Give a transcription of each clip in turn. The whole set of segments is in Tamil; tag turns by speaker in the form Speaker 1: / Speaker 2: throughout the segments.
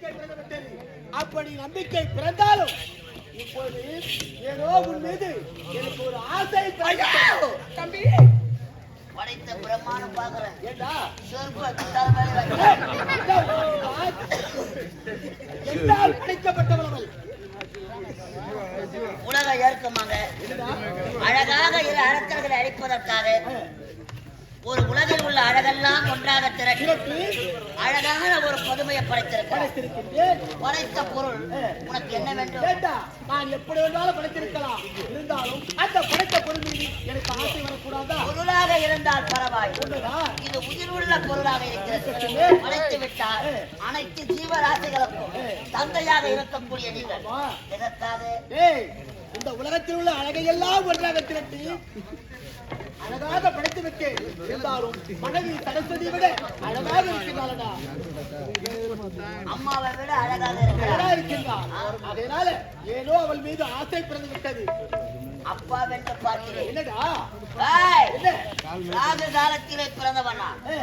Speaker 1: நம்பிக்கை பிறந்துவிட்டது அப்படி நம்பிக்கை பிறந்தாலும் இப்போது ஏதோ உன் மீது எனக்கு ஒரு ஆசை.
Speaker 2: தம்பி!
Speaker 3: படைத்த பிரம்மாண்டம் பாக்குறேன்
Speaker 1: ஏண்டா? படைக்கப்பட்டவர்கள்
Speaker 3: உலகம் ஏற்கமாங்க அழகாக இரு அரக்கர்களை அழிப்பதற்காக ஒரு உலகில் உள்ள அழகெல்லாம் ஒன்றாக திரட்டி அழகான ஒரு பதுமையை
Speaker 1: படைத்திருக்கின்றேன்.
Speaker 3: படைத்த பொருள் உனக்கு என்ன வேண்டும்?
Speaker 1: நான் எப்படி வேணாலும் படைத்திருக்கலாம். இருந்தாலும் அந்த படைத்த பொருள் எனக்கு ஆசை வரக்கூடாதா?
Speaker 3: பொருளாக இருந்தால் பரவாயில்லை. இது உயிர் உள்ள பொருளாக இருக்கிறது. படைத்து விட்டால் அனைத்து ஜீவராசிகளுக்கும் தந்தையாக இருக்கக்கூடிய நீங்கள். எதற்காக?
Speaker 1: இந்த உலகத்தில் உள்ள அழகையெல்லாம் ஒன்றாக திரட்டி அழகாக படைத்து விட்டேன் இருந்தாலும் மனைவி சரஸ்வதியை விட அழகாக இருக்கிறாளடா
Speaker 3: அம்மாவை விட அழகாக
Speaker 1: இருக்கின்றாள். அதனால ஏதோ அவள் மீது ஆசை பிறந்து விட்டது.
Speaker 3: அப்பா வென்று பார்க்கிறேன். ராகு காலத்திலே பிறந்தவனா?
Speaker 1: ஏ,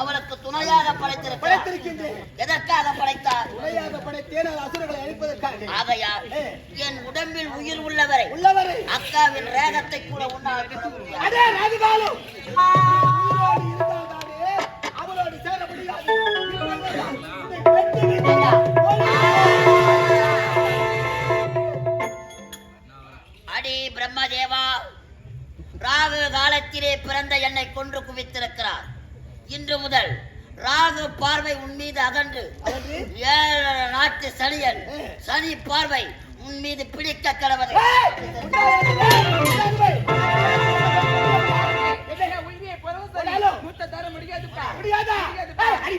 Speaker 3: அவனுக்கு துணையாக
Speaker 1: படைத்திருக்கின்றேன்.
Speaker 3: எதற்காக படைத்தார்?
Speaker 1: துணையாக படைத்தேன் அது அசுரங்களை அழிப்பதற்காக.
Speaker 3: ஆகையால் என் உடம்பில் உயிர் உள்ளவரை
Speaker 1: உள்ளவரை.
Speaker 3: அக்காவின் ரேகத்தை கூட உன்னால்.
Speaker 1: அதே அவளோடு சேர முடியாது.
Speaker 3: பிரம்மதேவா ராகு காலத்திலே பிறந்த என்னை கொன்று குவித்திருக்கிறார். இன்று முதல் ராகு பார்வை உன் மீது அகன்று? ஏழு நாட்டு சனியன் சனி பார்வை உன் மீது பிடிக்க
Speaker 2: தர முடியாதுப்பா.
Speaker 1: முடியாதா?
Speaker 2: முடியாதுப்பா.
Speaker 1: ஏய்,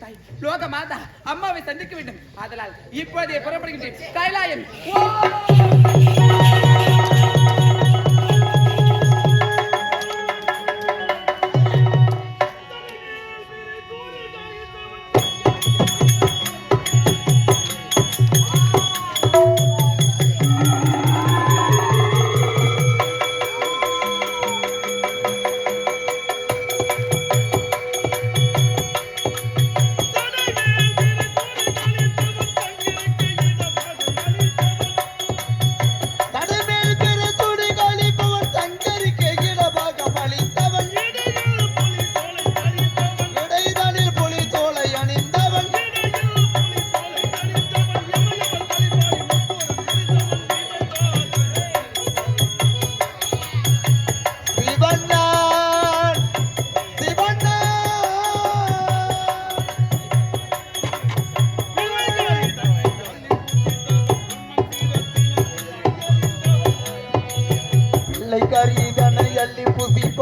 Speaker 2: தாய் லோக மாதா அம்மாவை சந்திக்க வேண்டும். ஆதலால் இப்போதே புறப்படுகின்றேன். கைலாயம். ஓ!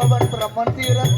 Speaker 4: भगवत प्रमन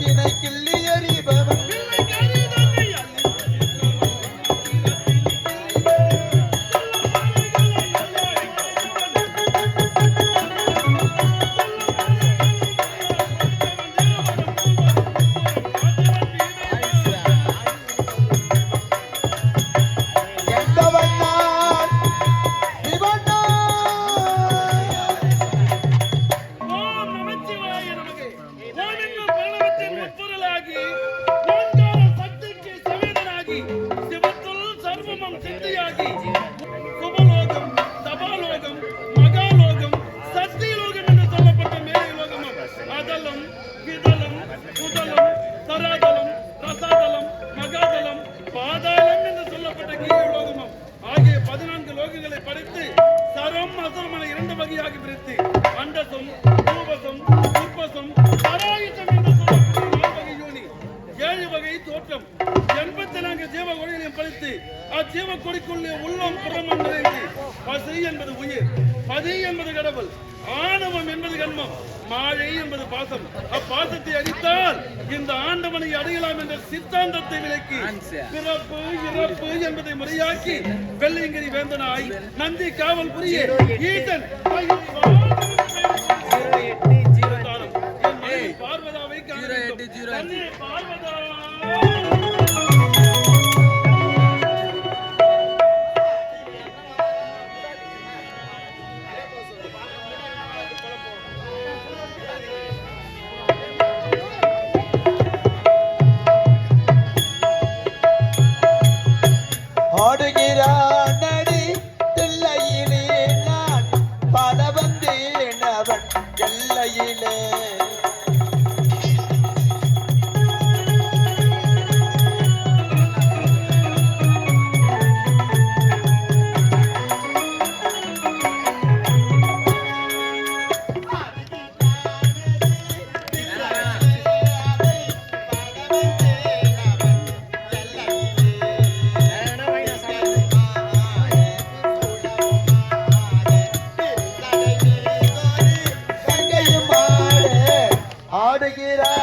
Speaker 4: லோகங்களை படைத்து சரம் அசரம் என இரண்டு வகையாக பிரித்து அண்டசம் ரூபசம் உற்பசம் சராயுத்தம் என்று சொல்லக்கூடிய வகை யோனி ஏழு வகை தோற்றம். எண்பத்தி நான்கு ஜீவ கொடிகளையும் பறித்து அஜீவ கொடிக்குள்ளே உள்ளம் புறம் நிறைந்து பசி என்பது உயிர் பதி என்பது கடவுள் ஆணவம் என்பது கண்மம். மாயை என்பது பாசம். அப்பாசத்தை அடித்தால் இந்த ஆண்டவனை அடையலாம் என்ற சித்தாந்தத்தை விலக்கி பிறப்பு இறப்பு என்பதை முறையாக்கி வெள்ளையங்கிரி வேந்தனாய் நந்தி காவல் புரிய மனைவி பார்வதாவை பார்வதா.
Speaker 5: நடி தில்லையிலே நான் பல வந்தேன் ஆடுகிறான்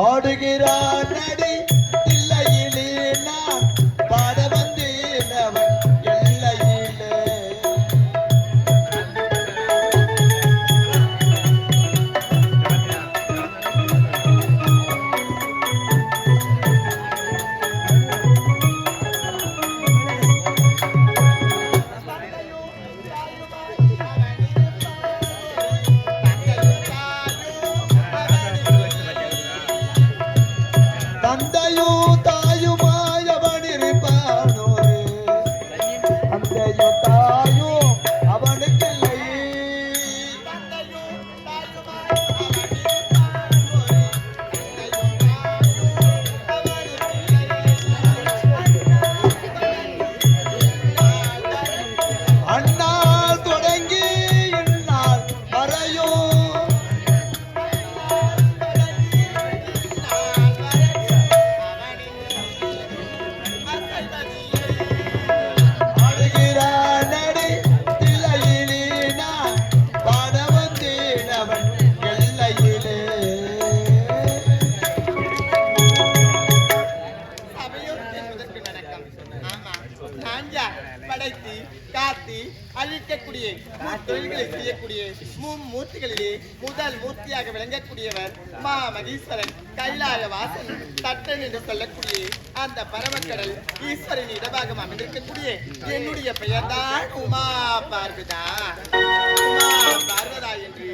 Speaker 5: ஆடுகிறான் நடி
Speaker 6: ತಂದೆಯೂ ತ ஈஸ்வரன் இடபாகம் அமைந்திருக்கக்கூடிய என்னுடைய பெயர்தான் உமா பார்வதா. உமா பார்வதா என்று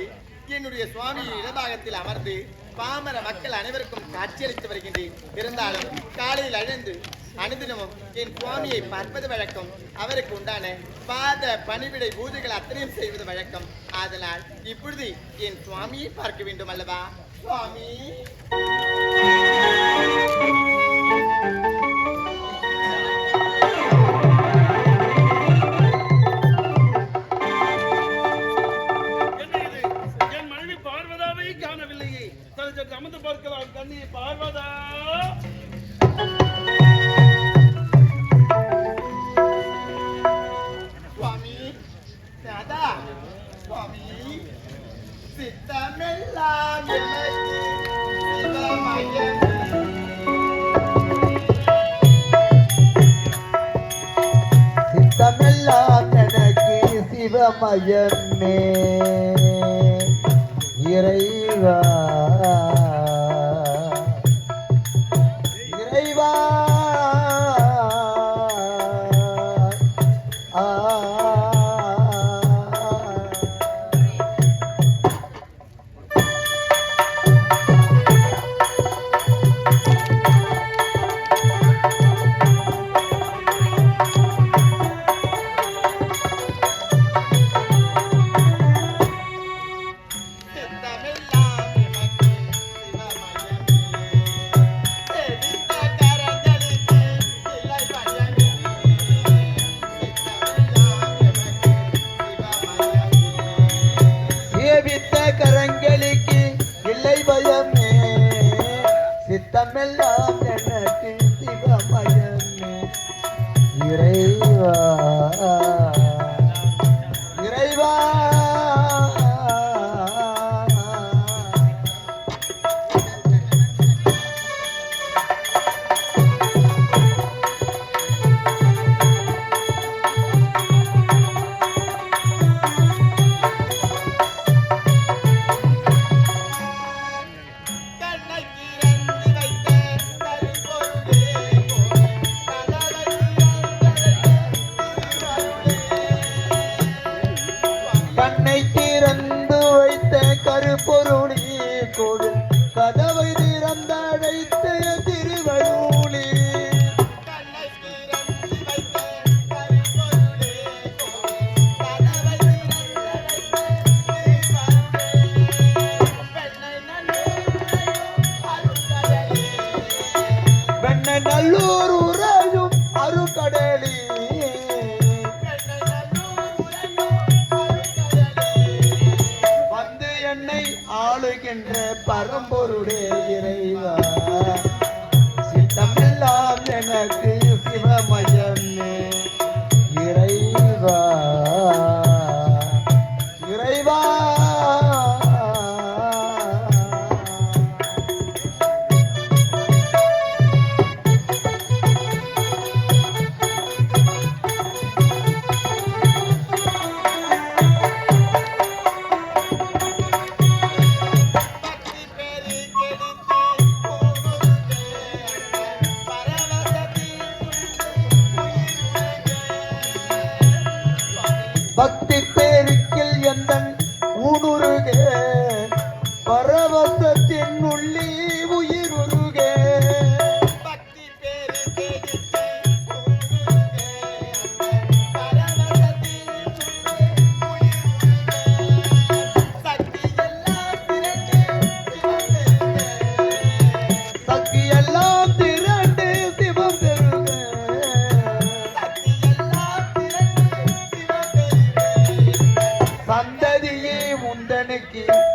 Speaker 6: என்னுடைய சுவாமி இடபாகத்தில் அமர்ந்து பாமர மக்கள் அனைவருக்கும் காட்சியளித்து வருகின்றேன். இருந்தாலும் காலையில் அழுந்து அனுதினமும் என் சுவாமியை பார்ப்பது வழக்கம் அவருக்கு உண்டான பாத பணிவிடை பூஜைகள் அத்தனையும் செய்வது வழக்கம். ஆதலால் இப்பொழுது என் சுவாமியை பார்க்க வேண்டும் அல்லவா? சுவாமி. சிவமயமே
Speaker 5: இறைவா.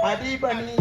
Speaker 5: முந்தனுக்கு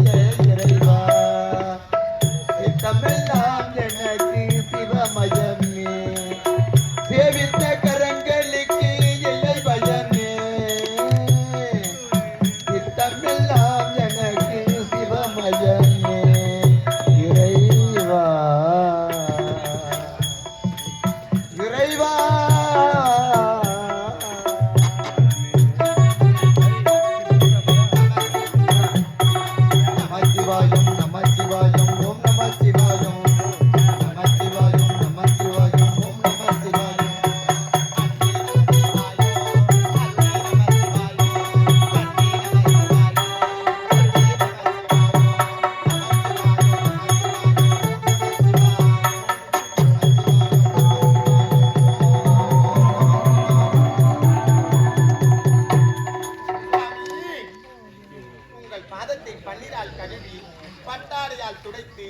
Speaker 6: பாதத்தை பன்னீரால் கழுவி பட்டாடையால் துடைத்து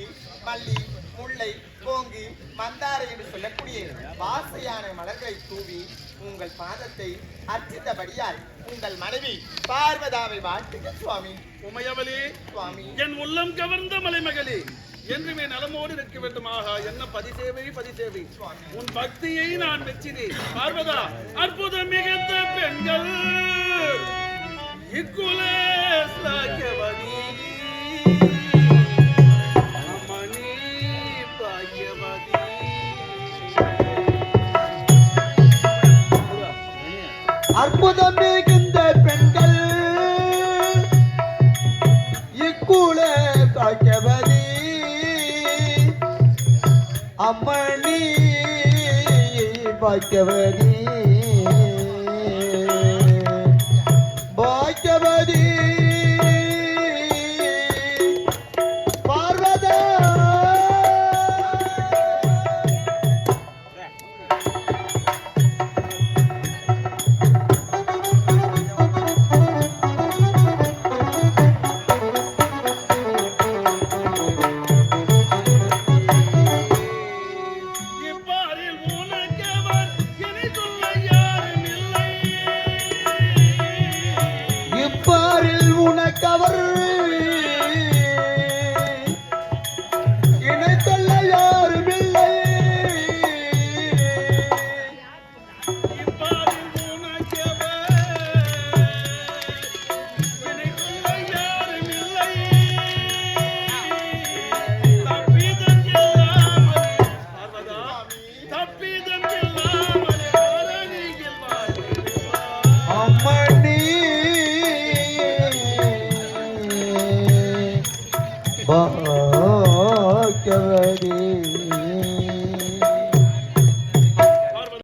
Speaker 6: மல்லி முல்லை போங்கு மந்தாரை என்று சொல்லக்கூடிய வாசையான மலர்களை தூவி உங்கள் பாதத்தை அர்ச்சித்தபடியால் உங்கள் மனைவி பார்வதாவை வாழ்த்துக சுவாமி.
Speaker 4: உமையவளே
Speaker 6: சுவாமி.
Speaker 4: என் உள்ளம் கவர்ந்த மலைமகளே என்றுமே நலமோடு இருக்க வேண்டுமாக என்ன பதிசேவை பதிசேவை? உன் பக்தியை நான் மெச்சினேன். பார்வதா அற்புதம் மிகுந்த பெண்கள்!
Speaker 5: அற்புதம் மிகுந்த பெண்கள் இக்குல காய்க்கவதி அம்மணி பாய்க்கவதி